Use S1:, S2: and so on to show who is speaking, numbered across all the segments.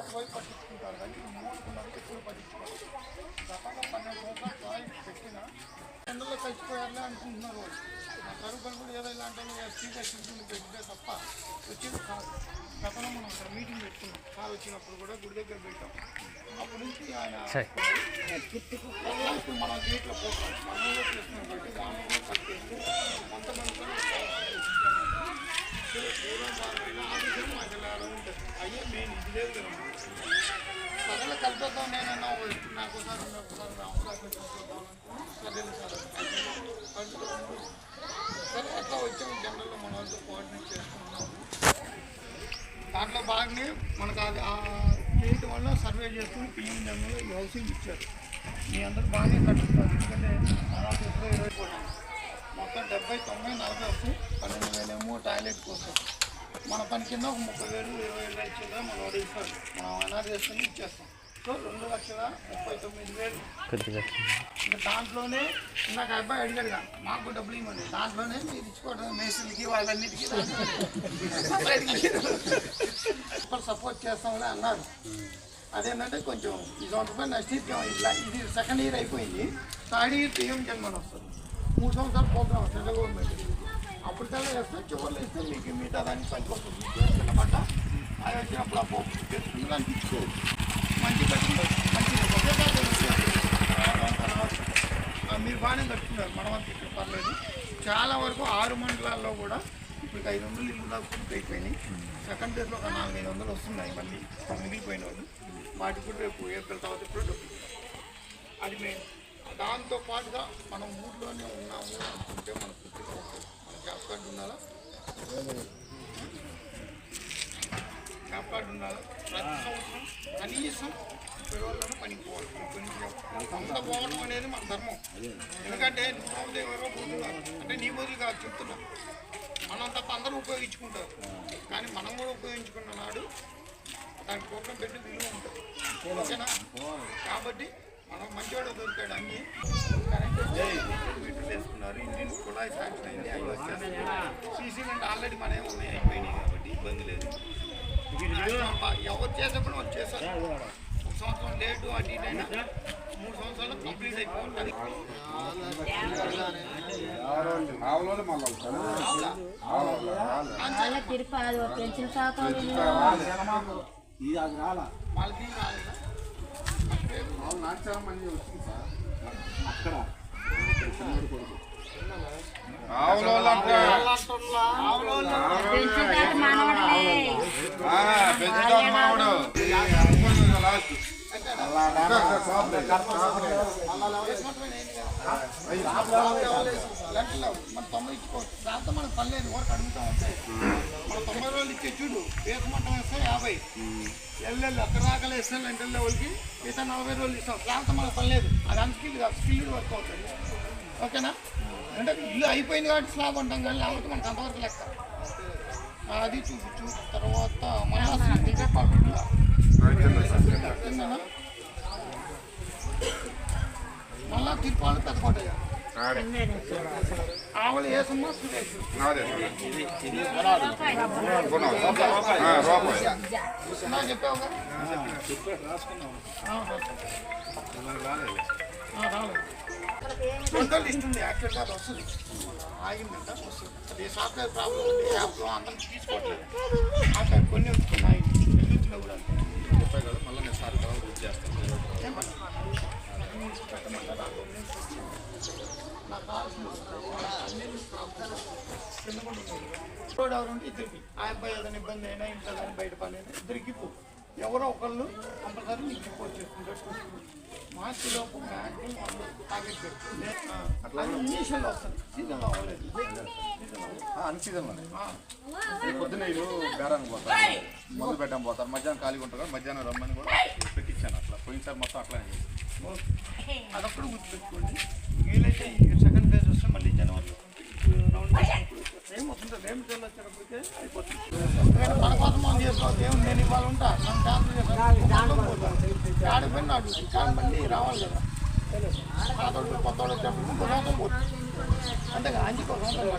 S1: అటువైపు పట్టించుకుంటారు కానీ ఈ మూడుకున్నది ఎప్పుడు పట్టించుకోరు గతంలో పన్నెండు సంవత్సరాలు ప్రాజెక్ట్ పెట్టిన ఎండలో చచ్చిపోయారులే అనుకుంటున్నారు వాళ్ళు నా కరువు పని కూడా ఏదో ఇలాంటి స్పీకర్ షెడ్యూల్ పెట్టితే తప్ప వచ్చేది కాదు గతంలో మనం అక్కడ మీటింగ్ పెట్టుకున్నాం సార్ వచ్చినప్పుడు కూడా గుడి దగ్గర పెట్టాం అప్పటి నుంచి ఆయన ఇప్పుడు మనం గేట్లో పోతాం మనలో చేస్తున్నాం బట్టి దాంట్లో కూడా కట్టేస్తే కొంతమంది అయ్యే కలిపేద్దాం నేనన్నా నాకు ఒకసారి ఒకసారి అవకాశం చూద్దాం సార్ సరే అట్లా వచ్చే జనరల్లో మన వాళ్ళతో కోఆర్డినేట్ చేసుకుంటున్నాం దాంట్లో భాగంగా మనకు అది ఆ చేయటం వల్ల సర్వే చేసుకుని పిఎం జన్మలో ఈ హౌసింగ్ ఇచ్చారు మీ అందరూ బాగానే కట్టుకుంటారు ఎందుకంటే దాదాపు ఇరవై మొత్తం డెబ్బై తొంభై నలభై వస్తాయి పన్నెండు వేలేమో టాయిలెట్ కోసం. మన పని కింద ఒక ముప్పై వేలు ఇరవై వేలు ఇచ్చేదా మనం వాడు మనం అనాథ చేసుకుని ఇచ్చేస్తాం. సో రెండు లక్షల ముప్పై తొమ్మిది వేలు. ఇంకా దాంట్లోనే ఇందాక అబ్బాయి అడిగాడుగా మాకు డబ్బులు ఇవ్వండి. దాంట్లోనే మీరు ఇచ్చుకోవడం మేసులకి వాళ్ళన్నిటికీ ఇప్పుడు సపోర్ట్ చేస్తామని అన్నారు. అదేంటంటే కొంచెం ఈ సంవత్సరం నెక్స్ట్ ఇయర్ ఇట్లా ఇది సెకండ్ ఇయర్ అయిపోయింది. థర్డ్ ఇయర్ పిఎం జన్మని వస్తుంది మూడు సంవత్సరాలు ప్రోగ్రామ్ సెంట్రల్ గవర్నమెంట్ అప్పుడు వేస్తే మీకు మిగతా దానికి పనికి వస్తుంది. చిన్న పంట అది వచ్చినప్పుడు ఆ పోపు చేసుకుని దానికి మంచి మంచి మీరు బాగానే కట్టుకున్నారు. మనం ఇక్కడ పర్లేదు. చాలా వరకు ఆరు మండలాల్లో కూడా ఇప్పుడు ఐదు వందలు ఇల్లు దాకా పూర్తి అయిపోయినాయి. సెకండ్ డేస్లో ఒక నాలుగు ఐదు వందలు వస్తున్నాయి మళ్ళీ మిగిలిపోయిన వాళ్ళు. వాటికి కూడా రేపు ఏప్రిల్ తర్వాత ఇప్పుడు డబ్బులు అది మెయిన్ దాంతో పాటుగా మనం ఊర్లోనే ఉన్నాము అనుకుంటే మనకు పూర్తిగా ఉంటుంది. జాబ్ కార్డు ఉండాలా జాబ్ కార్డు ఉండాలా ప్రతి సంవత్సరం కనీసం ముప్పై రోజులను పనికి పోవాలి ముప్పై అంత పోవడం అనేది మన ధర్మం. ఎందుకంటే నువ్వు ఎవరో పోతున్నారు అంటే నీ బదులు కాదు చెప్తున్నా. మనం తప్ప అందరూ ఉపయోగించుకుంటారు. కానీ మనం కూడా ఉపయోగించుకున్న నాడు దాని కోపం పెట్టి విలువ ఉంటుంది. ఓకేనా? కాబట్టి మనం మంచివాడు దొరికాడు అన్ని. ఇంజిన్ శాంక్షన్ అయింది అవి వచ్చేస్తాయి సీసీ ఆల్రెడీ మనమే ఉన్నాయి అయిపోయినాయి కాబట్టి ఇబ్బంది లేదు ఎవరు చేసినప్పుడు వాళ్ళు చేశారు ఒక సంవత్సరం లేటు అటు ఇటు అయినా మూడు సంవత్సరాలు కంప్లీట్
S2: అయిపోతుంది అక్కడ
S1: మన తొంభై ఇచ్చుకోవచ్చు దాంతో మనకు పని లేదు వరకు అడుగుతాం మన తొంభై రోజులు ఇచ్చే చూడు వేసమంటం వేస్తే యాభై ఎల్లెళ్ళు అక్కడ దాకా ఇస్తాను అంటే వాళ్ళకి మిగతా నలభై రోజులు ఇస్తాం దాంతో మనకు పని లేదు అది అన్స్కిల్ కాదు స్కిల్ వర్క్ అవుతుంది ఓకేనా అంటే ఇల్లు అయిపోయింది కాబట్టి స్లాబ్ అంటాం కానీ లేకపోతే మనకు అంతవరకు లెక్క. అది చూపించు. తర్వాత మళ్ళీ మళ్ళా తిరుపాలు పెద్దకోటయ్య ఆవులు వేసమ్మా సురేష్. నా చెప్పావుగా? ఆ, లిస్ట్ ఉంది యాక్చువల్గా అది వస్తుంది ఆగిందంట వస్తుంది అది సాఫ్ట్వేర్ ప్రాబ్లం ఉంది యాప్లో అందరం తీసుకోవట్లేదు అక్కడ కొన్ని వస్తున్నాయి కూడా
S2: మళ్ళీ నేను సార్ తర్వాత బుక్ చేస్తాను
S1: నాకు ఇద్దరికి ఆ అబ్బాయి ఏదైనా ఇబ్బంది అయినా ఇంట్లో కానీ బయట పని అయినా ఇద్దరికి పో ఎవరో ఒకళ్ళు కంపల్సరీ నీకు రిపోర్ట్ చేసుకుంటారు మార్చిలోపు మ్యాక్సిమం వాళ్ళు టార్గెట్ పెట్టు అట్లా ఇనీషియల్ వస్తుంది. సీజన్ అవ్వలేదు. ఆ,
S2: పొద్దున్న వీళ్ళు బేరానికి పోతారు. మొదలు పెట్టాం పోతారు. మధ్యాహ్నం ఖాళీగా ఉంటారు కదా, మధ్యాహ్నం రమ్మని కూడా పెట్టించాను అట్లా. పోయినసారి మొత్తం అట్లానే.
S1: ఓకే. అదొక్కడు గుర్తుపెట్టుకోండి. వీలైతే సెకండ్ ఫేజ్ వస్తే మళ్ళీ జనవరిలో. రౌండ్ మన కోసం మనం చేసుకోవాలి ఏం నేను ఇవాళ ఉంటా చేస్తాను రావాలి కదా పాతోడు కొత్తోడు వచ్చేటప్పుడు పోతుంది అంటే అంచుకో సంవత్సరం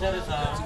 S3: సరే సార్.